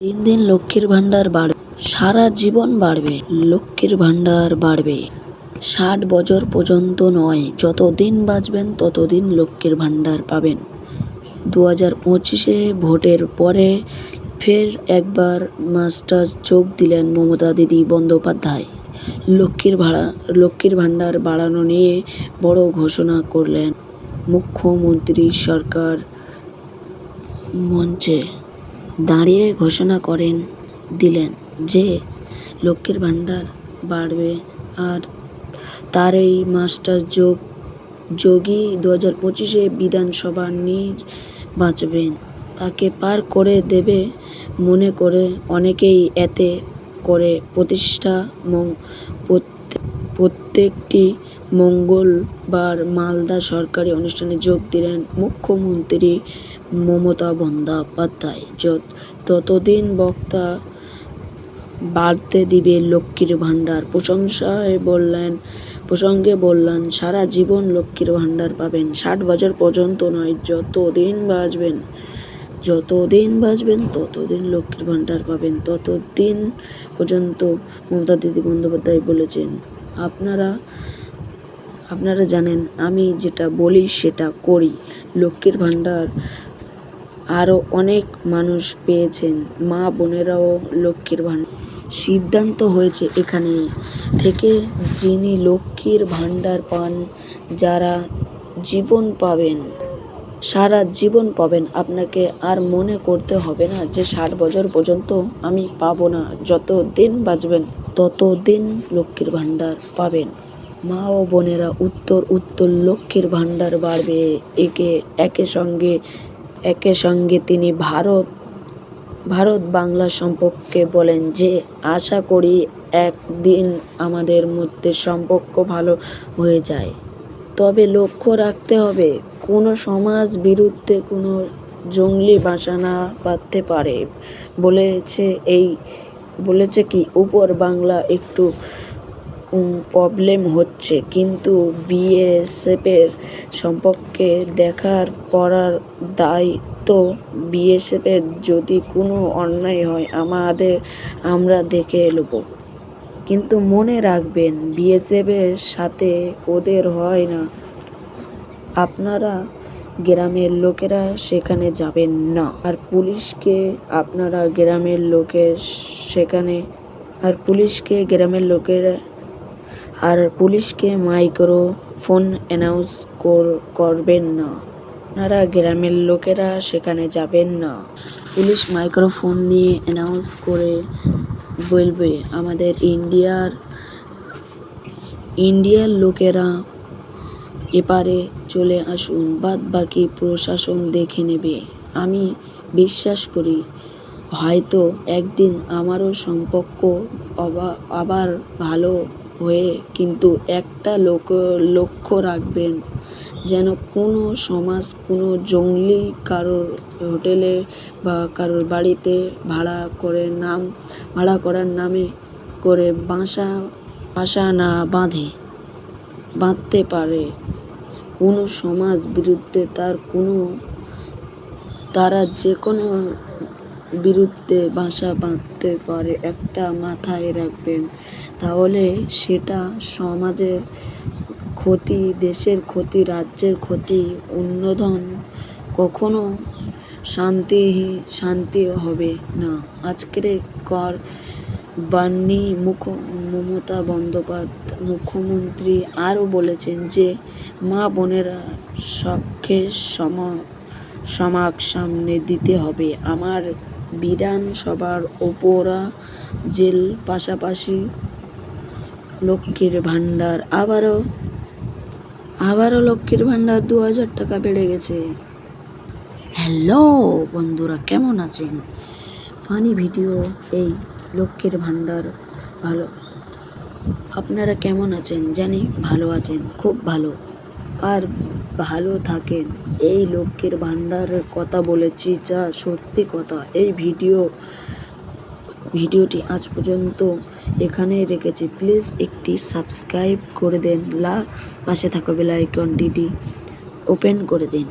দিন দিন লক্ষ্মীর ভাণ্ডার বাড়বে, সারা জীবন বাড়বে, লক্ষ্মীর ভাণ্ডার বাড়বে। ষাট বছর পর্যন্ত নয়, যতদিন বাঁচবেন ততদিন লক্ষ্মীর ভাণ্ডার পাবেন। দু হাজার পঁচিশে ভোটের পরে ফের একবার মাস্টার্স যোগ দিলেন মমতা দিদি বন্দ্যোপাধ্যায়। লক্ষ্মীর ভাড়া, লক্ষ্মীর ভাণ্ডার বাড়ানো নিয়ে বড় ঘোষণা করলেন মুখ্যমন্ত্রী সরকার মঞ্চে। দাঁড়িয়ে ঘোষণা করেন, দিলেন যে লক্ষ্মীর ভাণ্ডার বাড়বে আর তার এই মাস্টার যোগ, যোগী দু হাজার পঁচিশে বিধানসভা নির্বাচন তাকে পার করে দেবে মনে করে অনেকেই এতে করে প্রতিষ্ঠা প্রত্যেকটি মঙ্গলবার মালদা সরকারি অনুষ্ঠানে যোগ দিলেন মুখ্যমন্ত্রী মমতা বন্দ্যোপাধ্যায় যত, ততদিন বক্তা বাড়তে দিবে লক্ষ্মীর ভাণ্ডার। প্রশংসায় বললেন, প্রসঙ্গে বললেন, সারা জীবন লক্ষ্মীর ভাণ্ডার পাবেন। ষাট বছর পর্যন্ত নয়, যতদিন বাঁচবেন যতদিন বাঁচবেন, ততদিন লক্ষ্মীর ভাণ্ডার পাবেন। ততদিন পর্যন্ত মমতা দিদি বন্দ্যোপাধ্যায় বলেছেন, আপনারা আপনারা জানেন, আমি যেটা বলি সেটা করি। লক্ষ্মীর ভাণ্ডার আরও অনেক মানুষ পেয়েছেন। মা বোনেরাও লক্ষ্মীর ভাণ্ডার সিদ্ধান্ত হয়েছে এখানে থেকে যিনি লক্ষ্মীর ভাণ্ডার পান, যারা জীবন পাবেন, সারা জীবন পাবেন, আপনাকে আর মনে করতে হবে না যে ষাট বছর পর্যন্ত আমি পাবো না। যত দিন বাঁচবেন তত দিন লক্ষ্মীর ভাণ্ডার পাবেন। মা ও বোনেরা উত্তর উত্তর লক্ষ্মীর ভাণ্ডার বাড়বে। একে একে সঙ্গে একে সঙ্গে তিনি ভারত ভারত বাংলা সম্পর্কে বলেন যে, আশা করি একদিন আমাদের মধ্যে সম্পর্ক ভালো হয়ে যায়। তবে লক্ষ্য রাখতে হবে, কোনো সমাজ বিরুদ্ধে কোনো জঙ্গলি বাসা না বাঁধতে পারে। বলেছে এই, বলেছে কি, উপর বাংলা একটু প্রবলেম হচ্ছে। কিন্তু বিএসএফের সম্পর্কে দেখার পড়ার দায়িত্ব বিএসএফের যদি কোনো অন্যায় হয়, আমাদের, আমরা দেখে নেব। কিন্তু মনে রাখবেন বিএসএফের সাথে ওদের হয় না। আপনারা গ্রামের লোকেরা সেখানে যাবেন না। আর পুলিশকে আপনারা গ্রামের লোকের, সেখানে, আর পুলিশকে গ্রামের লোকেরা আর পুলিশকে মাইক্রো ফোন অ্যানাউন্স করবেন না। আপনারা গ্রামের লোকেরা সেখানে যাবেন না। পুলিশ মাইক্রোফোন নিয়ে অ্যানাউন্স করে বলবে, আমাদের ইন্ডিয়ার ইন্ডিয়ার লোকেরা এপারে চলে আসুন বাদ বাকি প্রশাসন দেখে নেবে। আমি বিশ্বাস করি, হয়তো একদিন আমারও সম্পর্ক আবার ভালো হয়ে কিন্তু একটা লোক, লক্ষ্য রাখবেন যেন কোনো সমাজ, কোনো জঙ্গলি কারোর হোটেলে বা কারোর বাড়িতে ভাড়া করে নাম, ভাড়া করার নামে করে বাসা বাসা না বাঁধে, বাঁধতে পারে। কোনো সমাজ বিরুদ্ধে তার কোনো, তারা যে কোনো বিরুদ্ধে বাসা বাঁধতে পারে একটা মাথায় রাখবেন। তাহলে সেটা সমাজের ক্ষতি, দেশের ক্ষতি, রাজ্যের ক্ষতি, উন্নয়ন কখনো শান্তি শান্তি হবে না। আজকের কর বাণী মুখ, মমতা বন্দ্যোপাধ্যায় মুখ্যমন্ত্রী আরও বলেছেন যে, মা বোনেরা সখ্যের সম, সমাগ সামনে দিতে হবে। আমার বিধানসভার ওপরা জেল পাশাপাশি লক্ষ্মীর ভাণ্ডার। আবারও আবারও লক্ষ্মীর ভাণ্ডার দু হাজার টাকা বেড়ে গেছে। হ্যালো বন্ধুরা, কেমন আছেন? ফানি ভিডিও এই লক্ষ্মীর ভাণ্ডার ভালো। আপনারা কেমন আছেন? জানি ভালো আছেন, খুব ভালো। আর ভালো থাকেন। এই লক্ষ্মীর ভান্ডারের কথা বলেছি যা সত্যি কথা। এই ভিডিও, ভিডিওটি আজ পর্যন্ত এখানেই রেখেছি। প্লিজ একটি সাবস্ক্রাইব করে দেন। লা পাশে থাকা বেল আইকনটি ওপেন করে দিন।